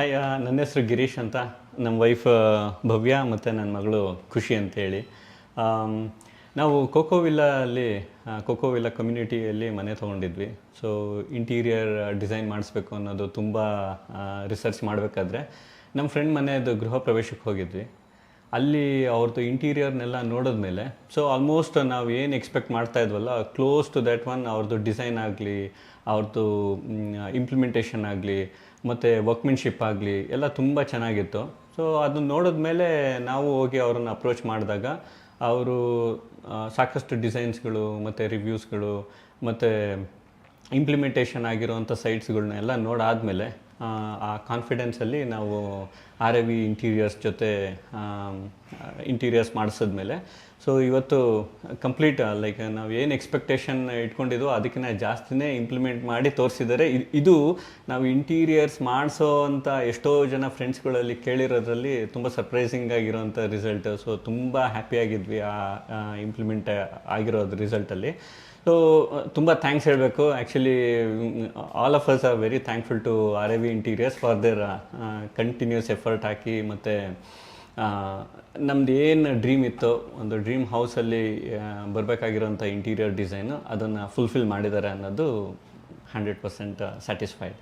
Hi ನನ್ನ ಹೆಸರು ಗಿರೀಶ್ ಅಂತ. ನಮ್ಮ ವೈಫ್ ಭವ್ಯ ಮತ್ತು ನನ್ನ ಮಗಳು ಖುಷಿ ಅಂತೇಳಿ. ನಾವು ಕೋಕೋವಿಲ್ಲ ಅಲ್ಲಿ ಆ, ಕೋಕೋವಿಲ್ಲ ಕಮ್ಯುನಿಟಿಯಲ್ಲಿ ಮನೆ ತೊಗೊಂಡಿದ್ವಿ. ಸೊ ಇಂಟೀರಿಯರ್ ಡಿಸೈನ್ ಮಾಡಿಸ್ಬೇಕು ಅನ್ನೋದು ತುಂಬ ರಿಸರ್ಚ್ ಮಾಡಬೇಕಾದ್ರೆ ನಮ್ಮ ಫ್ರೆಂಡ್ ಮನೆಯದು ಗೃಹ ಪ್ರವೇಶಕ್ಕೆ ಹೋಗಿದ್ವಿ. ಅಲ್ಲಿ ಅವ್ರದ್ದು ಇಂಟೀರಿಯರ್ನೆಲ್ಲ ನೋಡಿದ್ಮೇಲೆ ಸೊ ಆಲ್ಮೋಸ್ಟ್ ನಾವು ಏನು ಎಕ್ಸ್ಪೆಕ್ಟ್ ಮಾಡ್ತಾ ಇದ್ವಲ್ಲ ಕ್ಲೋಸ್ ಟು ದ್ಯಾಟ್ ಒನ್ ಅವ್ರದ್ದು ಡಿಸೈನ್ ಆಗಲಿ ಅವ್ರದ್ದು ಇಂಪ್ಲಿಮೆಂಟೇಷನ್ ಆಗಲಿ, ಮತ್ತು ವರ್ಕ್ಮೆನ್ಶಿಪ್ ಆಗಲಿ, ಎಲ್ಲ ತುಂಬ ಚೆನ್ನಾಗಿತ್ತು. ಸೊ ಅದನ್ನ ನೋಡಿದ್ಮೇಲೆ ನಾವು ಹೋಗಿ ಅವ್ರನ್ನ ಅಪ್ರೋಚ್ ಮಾಡಿದಾಗ, ಅವರು ಸಾಕಷ್ಟು ಡಿಸೈನ್ಸ್ಗಳು ಮತ್ತು ರಿವ್ಯೂಸ್ಗಳು ಮತ್ತು ಇಂಪ್ಲಿಮೆಂಟೇಷನ್ ಆಗಿರೋವಂಥ ಸೈಟ್ಸ್ಗಳನ್ನೆಲ್ಲ ನೋಡಾದಮೇಲೆ ಆ ಕಾನ್ಫಿಡೆನ್ಸಲ್ಲಿ ನಾವು ಆರ್ ಎ ವಿ ಇಂಟೀರಿಯರ್ಸ್ ಜೊತೆ ಇಂಟೀರಿಯರ್ಸ್ ಮಾಡಿಸಿದ್ಮೇಲೆ. ಸೊ ಇವತ್ತು ಕಂಪ್ಲೀಟ್ ಲೈಕ್ ನಾವು ಏನು ಎಕ್ಸ್ಪೆಕ್ಟೇಷನ್ ಇಟ್ಕೊಂಡಿದ್ವೋ ಅದಕ್ಕಿಂತ ಜಾಸ್ತಿನೇ ಇಂಪ್ಲಿಮೆಂಟ್ ಮಾಡಿ ತೋರಿಸಿದ್ದಾರೆ ಇ- ಇದು ನಾವು ಇಂಟೀರಿಯರ್ಸ್ ಮಾಡಿಸೋ ಅಂತ ಎಷ್ಟೋ ಜನ ಫ್ರೆಂಡ್ಸ್ಗಳಲ್ಲಿ ಕೇಳಿರೋದ್ರಲ್ಲಿ ತುಂಬ ಸರ್ಪ್ರೈಸಿಂಗ್ ಆಗಿರೋಂಥ ರಿಸಲ್ಟ್ ಸೊ ತುಂಬ ಹ್ಯಾಪಿಯಾಗಿದ್ವಿ ಆ ಇಂಪ್ಲಿಮೆಂಟ್ ಆಗಿರೋದು ರಿಸಲ್ಟಲ್ಲಿ ಸೊ ತುಂಬ ಥ್ಯಾಂಕ್ಸ್ ಹೇಳಬೇಕು. Actually all of us are very thankful to R A V interiors for their continues effort ಹಾಕಿ ಮತ್ತು ನಮ್ದು ಏನು ಡ್ರೀಮ್ ಇತ್ತು ಒಂದು ಡ್ರೀಮ್ ಹೌಸಲ್ಲಿ ಬರಬೇಕಾಗಿರೋಂಥ ಇಂಟೀರಿಯರ್ ಡಿಸೈನು ಅದನ್ನು ಫುಲ್ಫಿಲ್ ಮಾಡಿದ್ದಾರೆ ಅನ್ನೋದು ಹಂಡ್ರೆಡ್ ಪರ್ಸೆಂಟ್ ಸ್ಯಾಟಿಸ್ಫೈಡ್